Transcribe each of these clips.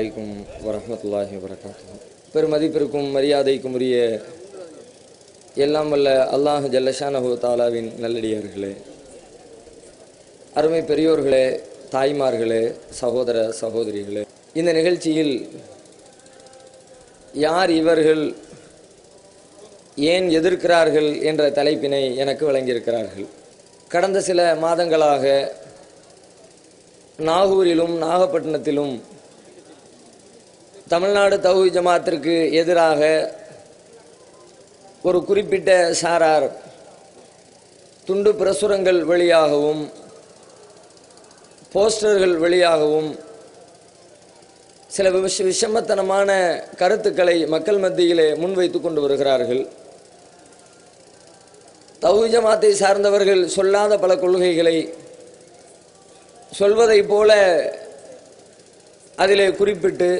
வலைக்கும் வரமத்துல்லாஹி வரகாத்து பெருமதிப்பிற்கும் மரியாதைக்கும் உரிய எல்லாம் வல்ல அல்லாஹ் ஜல்லஷானஹோ தாலாவின் நல்லடியார்களே அருமை பெரியோர்களே தாய்மார்களே சகோதர சகோதரிகளே இந்த நிகழ்ச்சியில் யார் இவர்கள் ஏன் எதிர்க்கிறார்கள் என்ற தலைப்பினை எனக்கு வழங்கியிருக்கிறார்கள். கடந்த சில மாதங்களாக நாகூரிலும் நாகப்பட்டினத்திலும் தமிழ்நாடு தௌஹி ஜமாத்திற்கு எதிராக ஒரு குறிப்பிட்ட சாரார் துண்டு பிரசுரங்கள் வழியாகவும் போஸ்டர்கள் வழியாகவும் சில விஷ விஷமத்தனமான கருத்துக்களை மக்கள் மத்தியிலே முன்வைத்து கொண்டு வருகிறார்கள். தௌஹி ஜமாத்தை சார்ந்தவர்கள் சொல்லாத பல கொள்கைகளை சொல்வதைப் போல அதிலே குறிப்பிட்டு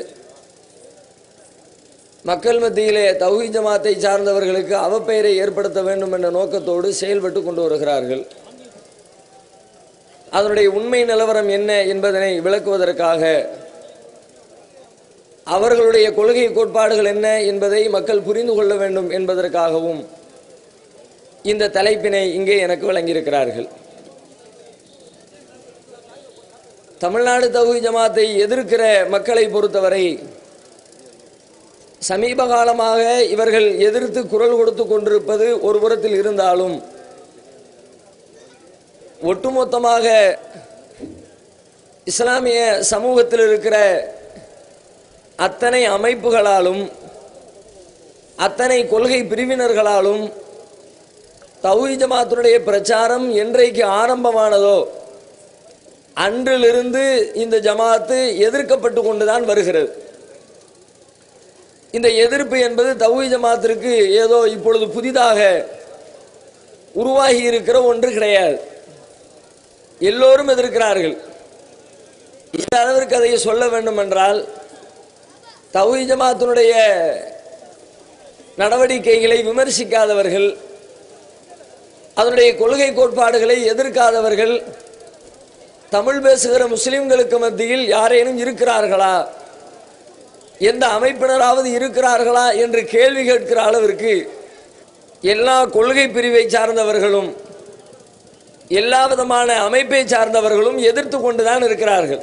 மக்கள் மத்தியிலே தௌஹி ஜமாத்தை சார்ந்தவர்களுக்கு அவப்பெயரை ஏற்படுத்த வேண்டும் என்ற நோக்கத்தோடு செயல்பட்டு கொண்டு வருகிறார்கள். அதனுடைய உண்மை நிலவரம் என்ன என்பதனை விளக்குவதற்காக அவர்களுடைய கொள்கை கோட்பாடுகள் என்ன என்பதை மக்கள் புரிந்து கொள்ள வேண்டும் என்பதற்காகவும் இந்த தலைப்பினை இங்கே எனக்கு வழங்கியிருக்கிறார்கள். தமிழ்நாடு தகுதி ஜமாத்தை எதிர்க்கிற மக்களை பொறுத்தவரை சமீப காலமாக இவர்கள் எதிர்த்து குரல் கொடுத்து கொண்டிருப்பது ஒரு புறத்தில் இருந்தாலும் ஒட்டுமொத்தமாக இஸ்லாமிய சமூகத்தில் இருக்கிற அத்தனை அமைப்புகளாலும் அத்தனை கொள்கை பிரிவினர்களாலும் தௌஹி ஜமாத்துடைய பிரச்சாரம் என்றைக்கு ஆரம்பமானதோ அன்றிலிருந்து இந்த ஜமாத்து எதிர்க்கப்பட்டு கொண்டுதான் வருகிறது. இந்த எதிர்ப்பு என்பது தௌஹி ஜமாத்திற்கு ஏதோ இப்பொழுது புதிதாக உருவாகி இருக்கிற ஒன்று கிடையாது. எல்லோரும் எதிர்க்கிறார்கள். இந்த அளவிற்கு அதை சொல்ல வேண்டும் என்றால் தௌஹி ஜமாத்தினுடைய நடவடிக்கைகளை விமர்சிக்காதவர்கள் அதனுடைய கொள்கை கோட்பாடுகளை எதிர்க்காதவர்கள் தமிழ் பேசுகிற முஸ்லிம்களுக்கு மத்தியில் யாரேனும் இருக்கிறார்களா? எந்த அமைப்பினராவது இருக்கிறார்களா என்று கேள்வி கேட்கிற அளவிற்கு எல்லா கொள்கை பிரிவை சார்ந்தவர்களும் எல்லா விதமான அமைப்பை சார்ந்தவர்களும் எதிர்த்து கொண்டுதான் இருக்கிறார்கள்.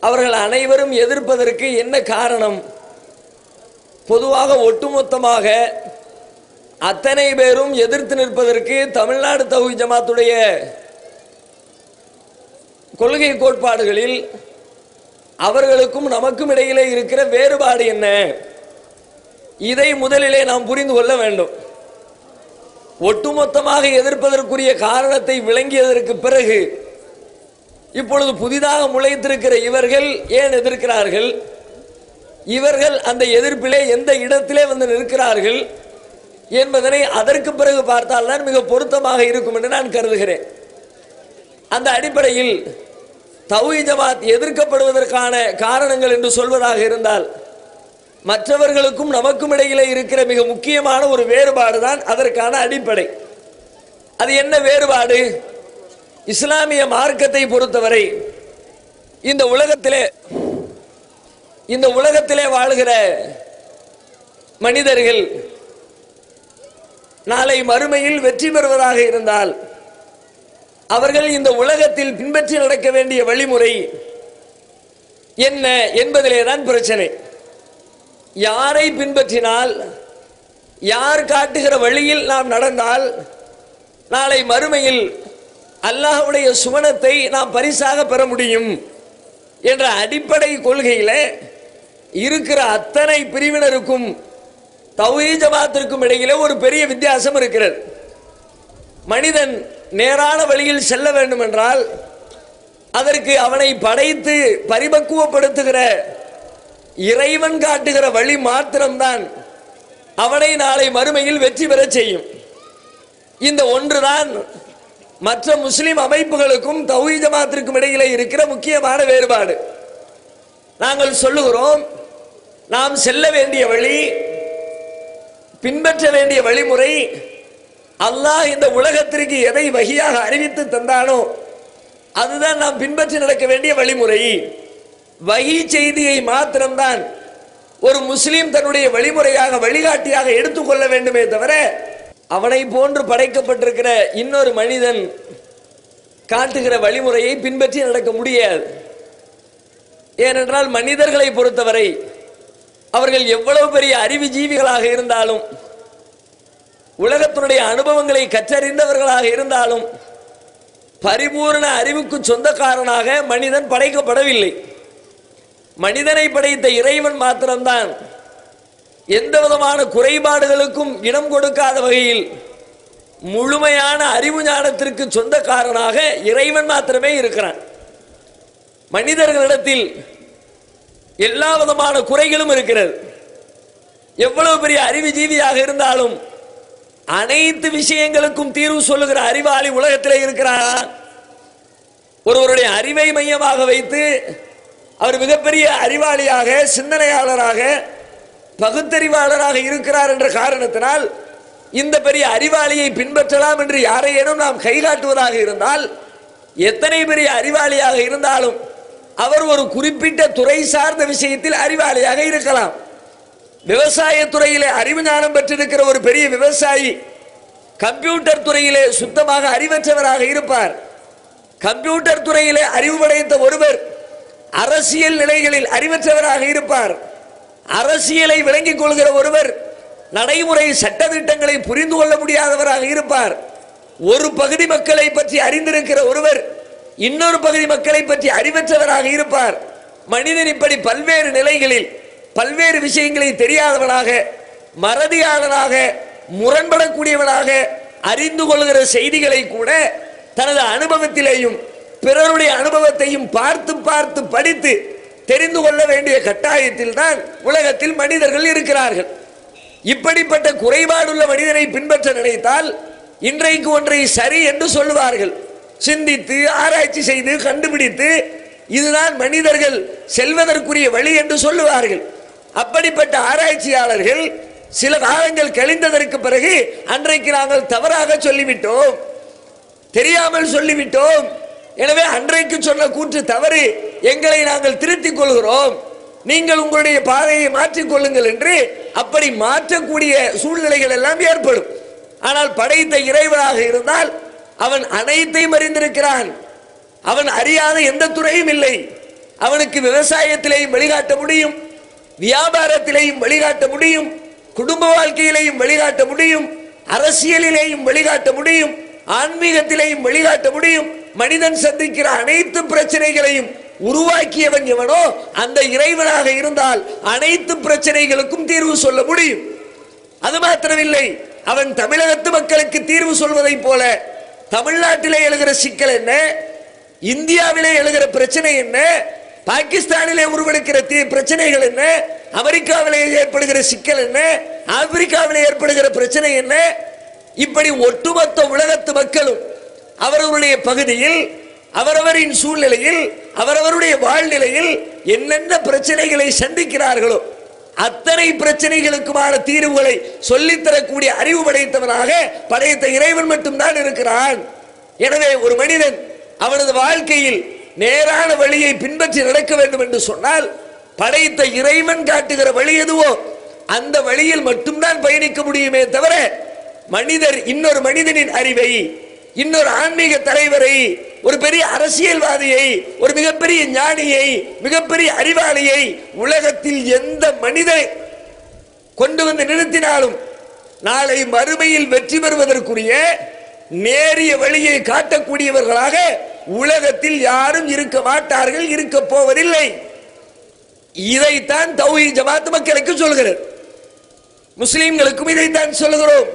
அவர்கள் அனைவரும் எதிர்ப்பதற்கு என்ன காரணம்? பொதுவாக ஒட்டுமொத்தமாக அத்தனை பேரும் எதிர்த்து நிற்பதற்கு தமிழ்நாடு தகுதி ஜமாத்துடைய கொள்கை கோட்பாடுகளில் அவர்களுக்கும் நமக்கும் இடையிலே இருக்கிற வேறுபாடு என்ன? இதை முதலிலே நாம் புரிந்து கொள்ள வேண்டும். ஒட்டுமொத்தமாக எதிர்ப்பதற்குரிய காரணத்தை விளங்கியதற்கு பிறகு இப்பொழுது புதிதாக முளைத்திருக்கிற இவர்கள் ஏன் எதிர்க்கிறார்கள்? இவர்கள் அந்த எதிர்ப்பிலே எந்த இடத்திலே வந்து நிற்கிறார்கள் என்பதனை அதற்கு பிறகு பார்த்தால்தான் மிக பொருத்தமாக இருக்கும் என்று நான் கருதுகிறேன். அந்த அடிப்படையில் தௌஹி ஜமாத் எதிர்க்கப்படுவதற்கான காரணங்கள் என்று சொல்வதாக இருந்தால் மற்றவர்களுக்கும் நமக்கும் இடையிலே இருக்கிற மிக முக்கியமான ஒரு வேறுபாடு தான் அதற்கான அடிப்படை. அது என்ன வேறுபாடு? இஸ்லாமிய மார்க்கத்தை பொறுத்தவரை இந்த உலகத்திலே இந்த உலகத்திலே வாழ்கிற மனிதர்கள் நாளை மறுமையில் வெற்றி பெறுவதாக இருந்தால் அவர்கள் இந்த உலகத்தில் பின்பற்றி நடக்க வேண்டிய வழிமுறை என்ன என்பதிலே தான் பிரச்சனை. யாரை பின்பற்றினால் யார் காட்டுகிற வழியில் நாம் நடந்தால் நாளை மறுமையில் அல்லாஹுடைய சுவனத்தை நாம் பரிசாக பெற முடியும் என்ற அடிப்படை கொள்கையில் இருக்கிற அத்தனை பிரிவினருக்கும் தௌஹீ ஜமாத்திற்கும் இடையிலே ஒரு பெரிய வித்தியாசம் இருக்கிறது. மனிதன் நேரான வழியில் செல்ல வேண்டும் என்றால் அதற்கு அவனை படைத்து பரிபக்குவப்படுத்துகிற இறைவன் காட்டுகிற வழி மாத்திரம்தான் அவனை நாளை மறுமையில் வெற்றி பெறச் செய்யும். இந்த ஒன்றுதான் மற்ற முஸ்லிம் அமைப்புகளுக்கும் தௌஹீ ஜமாத்திற்கும் இடையிலே இருக்கிற முக்கியமான வேறுபாடு. நாங்கள் சொல்லுகிறோம் நாம் செல்ல வேண்டிய வழி பின்பற்ற வேண்டிய வழிமுறை அல்லாஹ் இந்த உலகத்திற்கு எதை வகையாக அறிவித்து தந்தானோ அதுதான் நாம் பின்பற்றி நடக்க வேண்டிய வழிமுறை. வகி செய்தியை மாத்திரம்தான் ஒரு முஸ்லீம் தன்னுடைய வழிமுறையாக வழிகாட்டியாக எடுத்துக்கொள்ள வேண்டுமே தவிர அவனை போன்று படைக்கப்பட்டிருக்கிற இன்னொரு மனிதன் காட்டுகிற வழிமுறையை பின்பற்றி நடக்க முடியாது. ஏனென்றால் மனிதர்களை பொறுத்தவரை அவர்கள் எவ்வளவு பெரிய அறிவுஜீவிகளாக இருந்தாலும் உலகத்தினுடைய அனுபவங்களை கற்றறிந்தவர்களாக இருந்தாலும் பரிபூர்ண அறிவுக்கு சொந்தக்காரனாக மனிதன் படைக்கப்படவில்லை. மனிதனை படைத்த இறைவன் மாத்திரம்தான் எந்த விதமான குறைபாடுகளுக்கும் இடம் கொடுக்காத வகையில் முழுமையான அறிவு ஞானத்திற்கு சொந்தக்காரனாக இறைவன் மாத்திரமே இருக்கிறான். மனிதர்களிடத்தில் எல்லா விதமான குறைகளும் இருக்கிறது. எவ்வளவு பெரிய அறிவு ஜீவியாக இருந்தாலும் அனைத்து விஷயங்களுக்கும் தீர்வு சொல்லுகிற அறிவாளி உலகத்தில் இருக்கிறாரா. ஒருவருடைய அறிவை மையமாக வைத்து அவர் மிகப்பெரிய அறிவாளியாக சிந்தனையாளராக பகுத்தறிவாளராக இருக்கிறார் என்ற காரணத்தினால் இந்த பெரிய அறிவாளியை பின்பற்றலாம் என்று யாரையேனும் நாம் கைகாட்டுவதாக இருந்தால் எத்தனை பெரிய அறிவாளியாக இருந்தாலும் அவர் ஒரு குறிப்பிட்ட துறை சார்ந்த விஷயத்தில் அறிவாளியாக இருக்கலாம். விவசாயத்துறையிலே அறிவு ஞானம் பெற்றிருக்கிற ஒரு பெரிய விவசாயி கம்ப்யூட்டர் துறையிலே சுத்தமாக அறிவற்றவராக இருப்பார். கம்ப்யூட்டர் துறையிலே அறிவு படைத்த ஒருவர் அரசியல் நிலைகளில் அறிவற்றவராக இருப்பார். அரசியலை விளங்கிக் கொள்கிற ஒருவர் நடைமுறை சட்டத்திட்டங்களை புரிந்து கொள்ள முடியாதவராக இருப்பார். ஒரு பகுதி மக்களை பற்றி அறிந்திருக்கிற ஒருவர் இன்னொரு பகுதி மக்களை பற்றி அறிவற்றவராக இருப்பார். மனிதன் இப்படி பல்வேறு நிலைகளில் பல்வேறு விஷயங்களை தெரியாதவனாக மறதியாளனாக முரண்படக்கூடியவனாக அறிந்து கொள்கிற செய்திகளை கூட தனது அனுபவத்திலேயும் பிறருடைய அனுபவத்தையும் பார்த்து பார்த்து படித்து தெரிந்து கொள்ள வேண்டிய கட்டாயத்தில் தான் உலகத்தில் மனிதர்கள் இருக்கிறார்கள். இப்படிப்பட்ட குறைபாடுள்ள மனிதனை பின்பற்ற நினைத்தால் இன்றைக்கு ஒன்றை சரி என்று சொல்லுவார்கள். சிந்தித்து ஆராய்ச்சி செய்து கண்டுபிடித்து இதுதான் மனிதர்கள் செல்வதற்குரிய வழி என்று சொல்லுவார்கள். அப்படிப்பட்ட ஆராய்ச்சியாளர்கள் சில காலங்கள் கழிந்ததற்கு பிறகு அன்றைக்கு நாங்கள் தவறாக சொல்லிவிட்டோம் தெரியாமல் சொல்லிவிட்டோம். எனவே அன்றைக்கு சொன்ன கூற்று தவறு. எங்களை நாங்கள் திருத்திக் கொள்கிறோம். நீங்கள் உங்களுடைய பாதையை மாற்றிக் கொள்ளுங்கள் என்று அப்படி மாற்றக்கூடிய சூழ்நிலைகள் எல்லாம் ஏற்படும். ஆனால் படைத்த இறைவனாக இருந்தால் அவன் அனைத்தையும் அறிந்திருக்கிறான். அவன் அறியாத எந்த துறையும் இல்லை. அவனுக்கு விவசாயத்திலேயும் வழிகாட்ட முடியும். வியாபாரத்திலேயும் வழிகாட்ட முடியும் குடும்ப வாழ்க்கையிலேயும் வழிகாட்ட முடியும் அரசியலிலேயும் வழிகாட்ட முடியும் ஆன்மீகத்திலேயும் வழிகாட்ட முடியும். மனிதன் சந்திக்கிற அனைத்து பிரச்சனைகளையும் உருவாக்கியவன் எவனோ அந்த இறைவனாக இருந்தால் அனைத்து பிரச்சனைகளுக்கும் தீர்வு சொல்ல முடியும். அது மாத்திரமில்லை அவன் தமிழகத்து மக்களுக்கு தீர்வு சொல்வதைப் போல தமிழ்நாட்டிலே எழுகிற சிக்கல் என்ன? இந்தியாவிலே எழுகிற பிரச்சனை என்ன? பாகிஸ்தானிலே உருவெடுக்கிற தீ- பிரச்சனைகள் என்ன? அமெரிக்காவிலே ஏற்படுகிற சிக்கல் என்ன? ஆப்பிரிக்காவிலே ஏற்படுகிற பிரச்சனை என்ன? இப்படி ஒட்டுமொத்த உலகத்து மக்களும் அவரவருடைய பகுதியில் அவரவரின் சூழ்நிலையில் அவரவருடைய வாழ்நிலையில் என்னென்ன பிரச்சனைகளை சந்திக்கிறார்களோ அத்தனை பிரச்சனைகளுக்குமான தீர்வுகளை சொல்லித்தரக்கூடிய அறிவு படைத்தவனாக படைத்த இறைவன் மட்டும்தான் இருக்கிறான். எனவே ஒரு மனிதன் அவனது வாழ்க்கையில் நேரான வழியை பின்பற்றி நடக்க வேண்டும் என்று சொன்னால் படைத்த இறைவன் காட்டுகிற வழி எதுவோ அந்த வழியில் மட்டும்தான் பயணிக்க முடியுமே தவிர மனிதர் இன்னொரு மனிதனின் அறிவை இன்னொரு ஆன்மீக தலைவரை ஒரு பெரிய அரசியல்வாதியை ஒரு மிகப்பெரிய ஞானியை மிகப்பெரிய அறிவாளியை உலகத்தில் எந்த மனிதனை கொண்டு வந்து நிறுத்தினாலும் நாளை மறுமையில் வெற்றி பெறுவதற்குரிய நேரிய வழியை காட்டக்கூடியவர்களாக உலகத்தில் யாரும் இருக்க மாட்டார்கள் இருக்க போவதில்லை. இதைத்தான் தௌஹி ஜமாத் மக்களுக்கு சொல்கிறது. முஸ்லீம்களுக்கும் இதைத்தான் சொல்லுகிறோம்.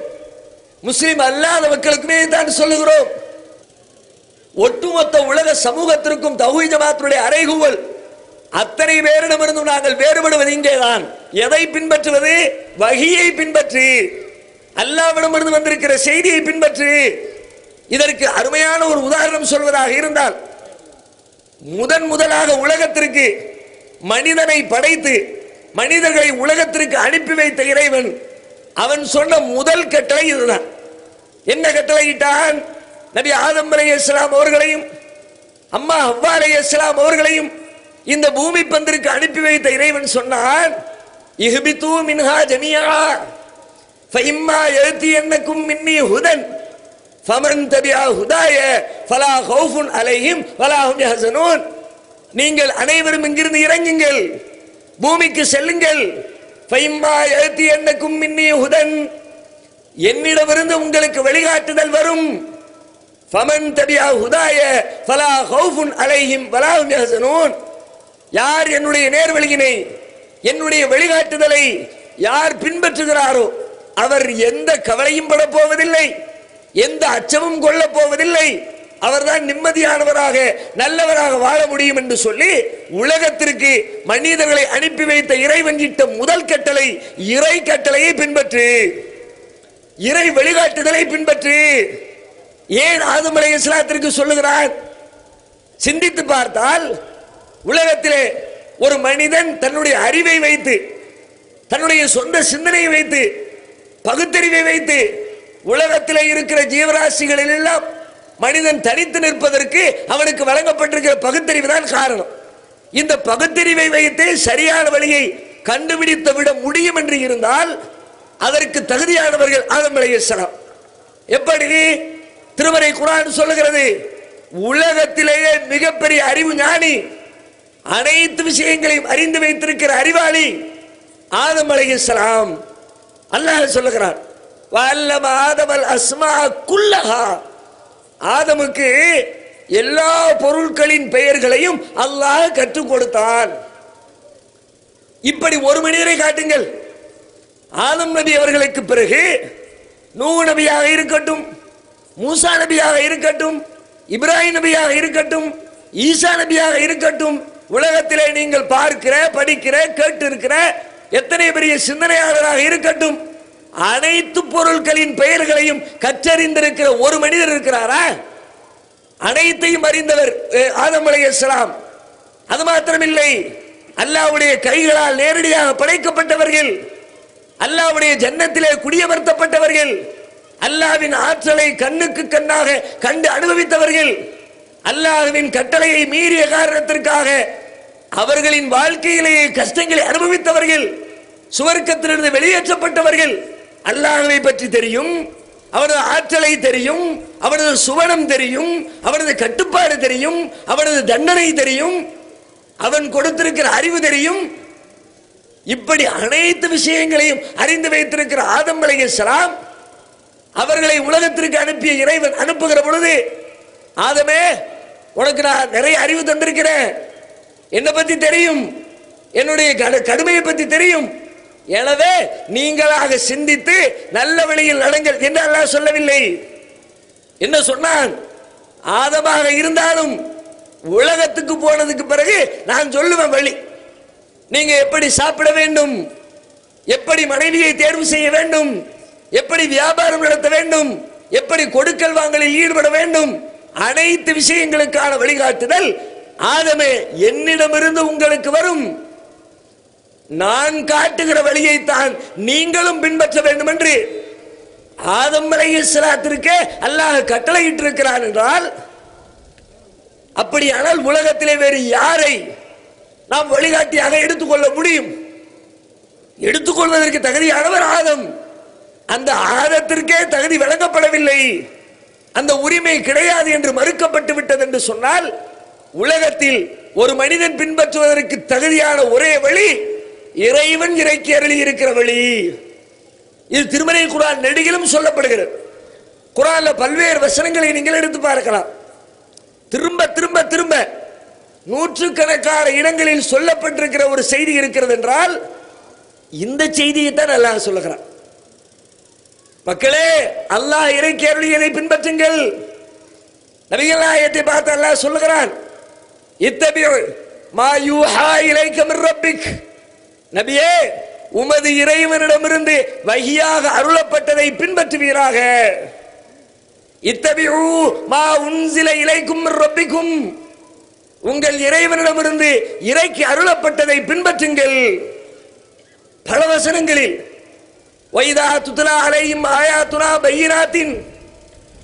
முஸ்லீம் அல்லாத மக்களுக்குமே இதைத்தான் சொல்லுகிறோம். ஒட்டுமொத்த உலக சமூகத்திற்கும் தௌஹி ஜமாத்துடைய அறைகூவல். அத்தனை பேரிடமிருந்தும் நாங்கள் வேறுபடுவது இங்கேதான். எதை பின்பற்றுவது? வகியை பின்பற்று. அல்லாவிடமிருந்து வந்திருக்கிற செய்தியை பின்பற்று. இதற்கு அருமையான ஒரு உதாரணம் சொல்வதாக இருந்தால் முதன் முதலாக உலகத்திற்கு மனிதனை படைத்து மனிதர்களை உலகத்திற்கு அனுப்பி வைத்த இறைவன் அவன் சொன்ன முதல் கட்டளை இதுதான். என்ன கட்டளையிட்டான்? நபி ஆதம் அலி இஸ்லாம் அவர்களையும் அம்மா அவ்வா அலி இஸ்லாம் அவர்களையும் இந்த பூமி பந்திற்கு அனுப்பி வைத்த இறைவன் சொன்னான் இஹ்பித்து மின்ஹா ஜமியா எழுத்தி என்ன மின்னி ஹுதன். ஃபமன் தபியா ஹுதாய ஃபலா ஹௌஃபுன் அலைஹிம் வலா ஹும் நீங்கள் அனைவரும் இங்கிருந்து இறங்குங்கள். பூமிக்கு செல்லுங்கள். பைம்பா எழுத்தி என்ன மின்னி ஹுதன் என்னிடமிருந்து உங்களுக்கு வழிகாட்டுதல் வரும். ஃபமன் தபியா ஹுதாய ஃபலா ஹௌஃபுன் அலைஹிம் வலா ஹும் யார் என்னுடைய நேர்வழியினை என்னுடைய வழிகாட்டுதலை யார் பின்பற்றுகிறாரோ அவர் எந்த கவலையும் படப்போவதில்லை போவதில்லை. எந்த அச்சமும் கொள்ள போவதில்லை. அவர்தான் நிம்மதியானவராக நல்லவராக வாழ முடியும் என்று சொல்லி உலகத்திற்கு மனிதர்களை அனுப்பி வைத்த இறைவன் இட்ட முதல் கட்டளை இறை கட்டளையை பின்பற்று. இறை வழிகாட்டுதலை பின்பற்று. ஏன் ஆதம் இஸ்லாத்திற்கு சொல்லுகிறார்? சிந்தித்து பார்த்தால் உலகத்திலே ஒரு மனிதன் தன்னுடைய அறிவை வைத்து தன்னுடைய சொந்த சிந்தனையை வைத்து பகுத்தறிவை வைத்து உலகத்தில் இருக்கிற ஜீவராசிகளில் எல்லாம் மனிதன் தனித்து நிற்பதற்கு அவனுக்கு வழங்கப்பட்டிருக்கிற பகுத்தறிவு தான் காரணம். இந்த பகுத்தறிவை வைத்து சரியான வழியை கண்டுபிடித்து விட முடியும் என்று இருந்தால் அதற்கு தகுதியானவர்கள் ஆதம் அலைஹிஸ்ஸலாம் எப்படி திருமறை குரான் சொல்லுகிறது உலகத்திலேயே மிகப்பெரிய அறிவு ஞானி அனைத்து விஷயங்களையும் அறிந்து வைத்திருக்கிற அறிவாளி ஆதம் அலைஹிஸ்ஸலாம் அல்லாஹ் சொல்லுகிறான் வல்லம ஆதமல் அஸ்மா குல்லஹா. ஆதமுக்கு எல்லா பொருட்களின் பெயர்களையும் அல்லாஹ் கற்றுக் கொடுத்தான். இப்படி ஒரு மனிதரை காட்டுங்கள். ஆதம் நபி அவர்களுக்கு பிறகு நூ நபியாக இருக்கட்டும் மூசா நபியாக இருக்கட்டும் இப்ராஹிம் நபியாக இருக்கட்டும் ஈசா நபியாக இருக்கட்டும் உலகத்திலே நீங்கள் பார்க்கிற படிக்கிற கேட்டு இருக்கிற எத்தனை பெரிய சிந்தனையாளராக இருக்கட்டும் அனைத்து பொருட்களின் பெயர்களையும் கற்றறிந்திருக்கிற ஒரு மனிதர் இருக்கிறாரா? அனைத்தையும் அறிந்தவர் ஆதம் அலைஹிஸ்ஸலாம். அது மாத்திரமில்லை அல்லாஹ்வுடைய கைகளால் நேரடியாக படைக்கப்பட்டவர்கள் அல்லாஹ்வுடைய ஜன்னத்திலே குடியமர்த்தப்பட்டவர்கள் அல்லாவின் ஆற்றலை கண்ணுக்கு கண்ணாக கண்டு அனுபவித்தவர்கள் அல்லாஹுவின் கட்டளையை மீறிய காரணத்திற்காக அவர்களின் வாழ்க்கையிலேயே கஷ்டங்களை அனுபவித்தவர்கள் சுவர்க்கத்திலிருந்து வெளியேற்றப்பட்டவர்கள் அல்லாஹுவை பற்றி தெரியும் அவனது ஆற்றலை தெரியும் அவனது சுவனம் தெரியும் அவனது கட்டுப்பாடு தெரியும் அவனது தண்டனை தெரியும் அவன் கொடுத்திருக்கிற அறிவு தெரியும். இப்படி அனைத்து விஷயங்களையும் அறிந்து வைத்திருக்கிற ஆதம் சலாம் அவர்களை உலகத்திற்கு அனுப்பிய இறைவன் அனுப்புகிற பொழுது ஆதமே உனக்கு நான் நிறைய அறிவு தந்திருக்கிறேன். என்னை பத்தி தெரியும். என்னுடைய கடுமையை பத்தி தெரியும். எனவே நீங்களாக சிந்தித்து நல்ல வழியில் நடங்கள் என்று அல்லாஹ் சொல்லவில்லை. என்ன சொன்னான்? ஆதமாக இருந்தாலும் உலகத்துக்கு போனதுக்கு பிறகு நான் சொல்லுவேன் வழி. நீங்க எப்படி சாப்பிட வேண்டும்? எப்படி மனைவியை தேர்வு செய்ய வேண்டும்? எப்படி வியாபாரம் நடத்த வேண்டும்? எப்படி கொடுக்கல் வாங்கலில் ஈடுபட வேண்டும்? அனைத்து விஷயங்களுக்கான வழிகாட்டுதல் ஆதமே என்னிடமிருந்து உங்களுக்கு வரும். நான் காட்டுகிற வழியைத்தான் நீங்களும் பின்பற்ற வேண்டும் என்று ஆதம் அலைஹிஸ்ஸலாத்திற்கே அல்லாஹ் கட்டளையிட்டிருக்கிறான் என்றால் அப்படியானால் உலகத்திலே வேறு யாரை நாம் வழிகாட்டியாக எடுத்துக்கொள்ள முடியும்? எடுத்துக்கொள்வதற்கு தகுதியானவர் ஆதம். அந்த ஆதத்திற்கே தகுதி வழங்கப்படவில்லை. அந்த உரிமை கிடையாது என்று மறுக்கப்பட்டு விட்டது என்று சொன்னால் உலகத்தில் ஒரு மனிதன் பின்பற்றுவதற்கு தகுதியான ஒரே வழி இறைவன் இறக்கி அருளி இருக்கிற வழி. இது திருமலை குரான் நெடுகிலும் சொல்லப்படுகிறது. குரான்ல பல்வேறு வசனங்களை நீங்கள் எடுத்து பார்க்கலாம். திரும்ப திரும்ப திரும்ப நூற்றுக்கணக்கான இடங்களில் சொல்லப்பட்டிருக்கிற ஒரு செய்தி இருக்கிறது என்றால் இந்த செய்தியை தான் அல்லாஹ் சொல்லுகிறான். மக்களே அல்லாஹ் இறைக்கி அருளியதை பின்பற்றுங்கள். நபிகள் நாயகத்தை பார்த்து அல்லாஹ் சொல்லுகிறான் இத்தபியு மா யூஹா இலைக்க ரப்பிக். நபியே உமது இறைவனிடமிருந்து வகியாக அருளப்பட்டதை பின்பற்றுவீராக. இத்தபியூ மா உன்சில இலைக்கும் ரப்பிக்கும். உங்கள் இறைவனிடமிருந்து இறைக்கு அருளப்பட்டதை பின்பற்றுங்கள். பல வசனங்களில் வைதா துத்லா அலையும் ஆயாத்துனா பையினாத்தின்.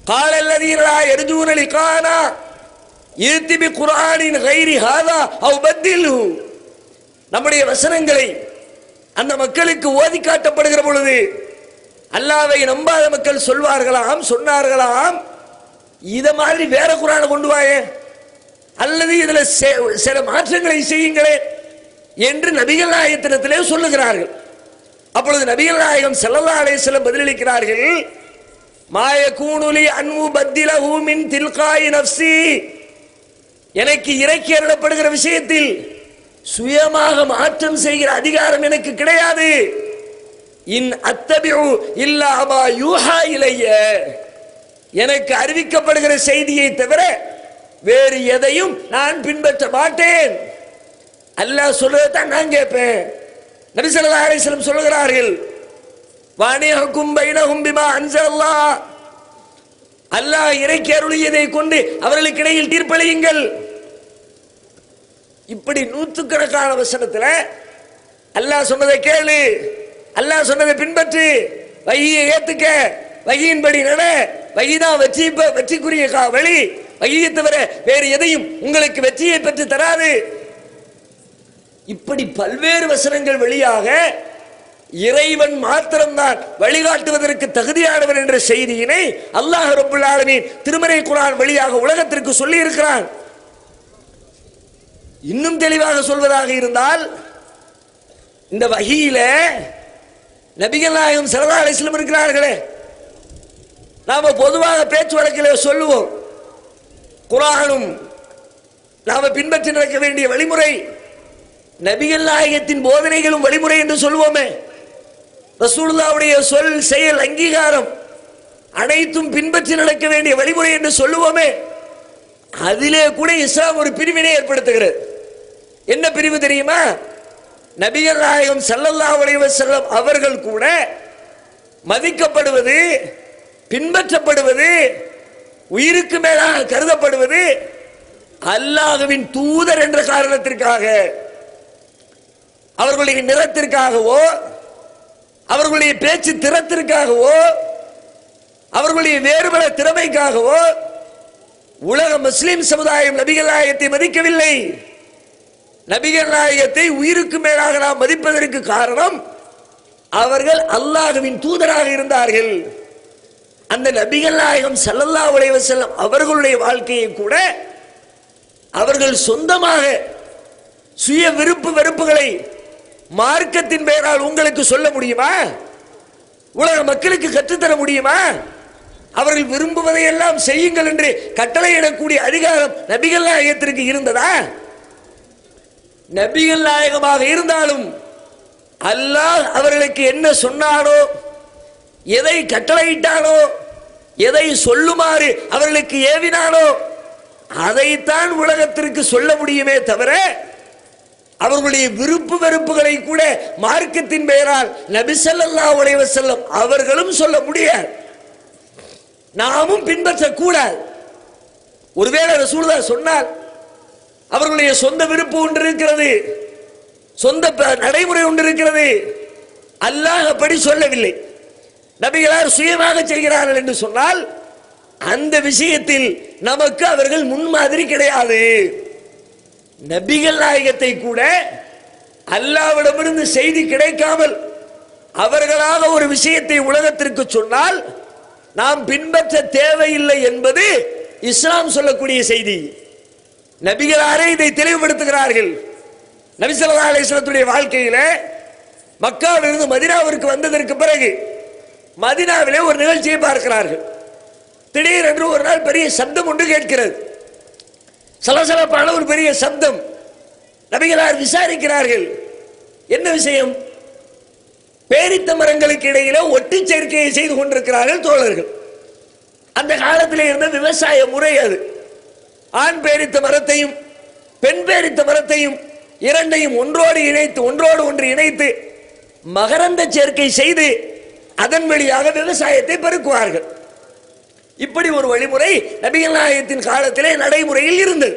காலல்லதீனா எருஜூனலி கானா இருத்திபி குரானின் ஹைரி ஹாதா அவ் பத்தில்லு நம்முடைய வசனங்களை அந்த மக்களுக்கு ஓதி காட்டப்படுகிற பொழுது அல்லாவை நம்பாத மக்கள் சொல்வார்களாம் சொன்னார்களாம். இதை மாதிரி வேற குரானை கொண்டு வாயே. அல்லது இதுல சில மாற்றங்களை செய்யுங்களே என்று நபிகள் நாயத்தினத்திலே சொல்லுகிறார்கள். அப்பொழுது நபிகள் நாயகம் ஸல்லல்லாஹு சில பதிலளிக்கிறார்கள் மாய கூணுலி அன்பு பத்தில ஹூமின் தில்காய் நப்சி எனக்கு இறக்கி அருளப்படுகிற விஷயத்தில் சுயமாக மாற்றம் செய்கிற அதிகாரம் எனக்கு கிடையாது. இன் அத்தபிஉ இல்லா யூஹா இலைய. எனக்கு அறிவிக்கப்படுகிற செய்தியை தவிர வேறு எதையும் நான் பின்பற்ற மாட்டேன். அல்லாஹ் சொல்றதான் நான் கேட்பேன். நபி ஸல்லல்லாஹு அலைஹி வஸல்லம் சொல்கிறார்கள் வாணியஹுக்கும் பிமா அல்லாஹ் இறைக்கி அருளியதை கொண்டு அவர்களுக்கு இடையில் தீர்ப்பளியுங்கள். இப்படி நூற்றுக்கணக்கான வசனத்தில் அல்லாஹ் சொன்னதை கேளு. அல்லாஹ் சொன்னதை பின்பற்று. வையை ஏத்துக்க. வையின்படி நட. வகிதான் வெற்றி வெற்றிக்குரிய கா- வழி. வையை தவிர வேறு எதையும் உங்களுக்கு வெற்றியை பெற்று தராது. இப்படி பல்வேறு வசனங்கள் வழியாக இறைவன் மாத்திரம்தான் வழிகாட்டுவதற்கு தகுதியானவன் என்ற செய்தியினை அல்லாஹ் ரப்புல் திருமறை குரான் வழியாக உலகத்திற்கு சொல்லி இருக்கிறான் இன்னும் தெளிவாக சொல்வதாக இருந்தால் இந்த வகையில் நபிகள் நாயகம் சரதா அலிஸ்லம் இருக்கிறார்களே. நாம பொதுவாக பேச்சு வழக்கில் சொல்லுவோம் குரானும் நாம பின்பற்றி நடக்க வேண்டிய வழிமுறை நபிகள் நாயகத்தின் போதனைகளும் வழிமுறை என்று சொல்லுவோமே. ரசூலுல்லாவுடைய சொல் செயல் அங்கீகாரம் அனைத்தும் பின்பற்றி நடக்க வேண்டிய வழிமுறை என்று சொல்லுவோமே. அதிலே கூட இஸ்லாம் ஒரு பிரிவினை ஏற்படுத்துகிறது. என்ன பிரிவு தெரியுமா? நபிகள் நாயகம் ஸல்லல்லாஹு அலைஹி வஸல்லம் அவர்கள் கூட மதிக்கப்படுவது பின்பற்றப்படுவது உயிருக்கு மேலாக கருதப்படுவது அல்லாஹுவின் தூதர் என்ற காரணத்திற்காக. அவர்களுடைய நிறத்திற்காகவோ அவர்களுடைய பேச்சு திறத்திற்காகவோ அவர்களுடைய வேறுபட திறமைக்காகவோ உலக முஸ்லிம் சமுதாயம் நபிகள் நாயகத்தை மதிக்கவில்லை. நபிகர் நாயகத்தை உயிருக்கு மேலாக நாம் மதிப்பதற்கு காரணம் அவர்கள் அல்லாஹுவின் தூதராக இருந்தார்கள். அந்த நபிகள் நாயகம் சல்லல்லா அலைஹி செல்லம் அவர்களுடைய வாழ்க்கையை கூட அவர்கள் சொந்தமாக சுய விருப்பு வெறுப்புகளை மார்க்கத்தின் பெயரால் உங்களுக்கு சொல்ல முடியுமா? உலக மக்களுக்கு கற்றுத்தர முடியுமா? அவர்கள் விரும்புவதையெல்லாம் செய்யுங்கள் என்று கட்டளையிடக்கூடிய அதிகாரம் நபிகள் நாயகத்திற்கு இருந்ததா? நபிகள் நாயகமாக இருந்தாலும் அல்லாஹ் அவர்களுக்கு என்ன சொன்னானோ எதை கட்டளையிட்டானோ எதை சொல்லுமாறு அவர்களுக்கு ஏவினானோ அதைத்தான் உலகத்திற்கு சொல்ல முடியுமே தவிர அவர்களுடைய விருப்பு வெறுப்புகளை கூட மார்க்கத்தின் பெயரால் நபி ஸல்லல்லாஹு அலைஹி செல்லும் அவர்களும் சொல்ல முடியாது. நாமும் பின்பற்றக்கூடாது. ஒருவேளை ரசூலுல்லா சொன்னால் அவர்களுடைய சொந்த விருப்பு ஒன்று இருக்கிறது. சொந்த ப- நடைமுறை ஒன்று இருக்கிறது. அல்லாஹ் அப்படி சொல்லவில்லை. நபிகளார் சுயமாக செய்கிறார்கள் என்று சொன்னால் அந்த விஷயத்தில் நமக்கு அவர்கள் முன்மாதிரி கிடையாது. நபிகள் நாயகத்தை கூட அல்லாவிடமிருந்து செய்தி கிடைக்காமல் அவர்களாக ஒரு விஷயத்தை உலகத்திற்கு சொன்னால் நாம் பின்பற்ற தேவையில்லை என்பது இஸ்லாம் சொல்லக்கூடிய செய்தி. நபிகளாரே இதை தெளிவுபடுத்துகிறார்கள். நபி ஸல்லல்லாஹு வாழ்க்கையில மக்காவிலிருந்து மதினாவிற்கு வந்ததற்கு பிறகு மதினாவிலே ஒரு நிகழ்ச்சியை பார்க்கிறார்கள். திடீரென்று ஒரு நாள் பெரிய சப்தம் ஒன்று கேட்கிறது. சலசலப்பான ஒரு பெரிய சப்தம். நபிகளார் விசாரிக்கிறார்கள். என்ன விஷயம்? பேரித்த மரங்களுக்கு இடையில ஒட்டி சேர்க்கையை செய்து கொண்டிருக்கிறார்கள் தோழர்கள். அந்த காலத்தில் இருந்த விவசாய முறை அது. ஆண் பேரித்த மரத்தையும் பெண் பேரித்த மரத்தையும் இரண்டையும் ஒன்றோடு இணைத்து ஒன்றோடு ஒன்று இணைத்து மகரந்த சேர்க்கை செய்து அதன் வழியாக விவசாயத்தை பெருக்குவார்கள். இப்படி ஒரு வழிமுறை நபிகள் நாயகத்தின் காலத்திலே நடைமுறையில் இருந்தது.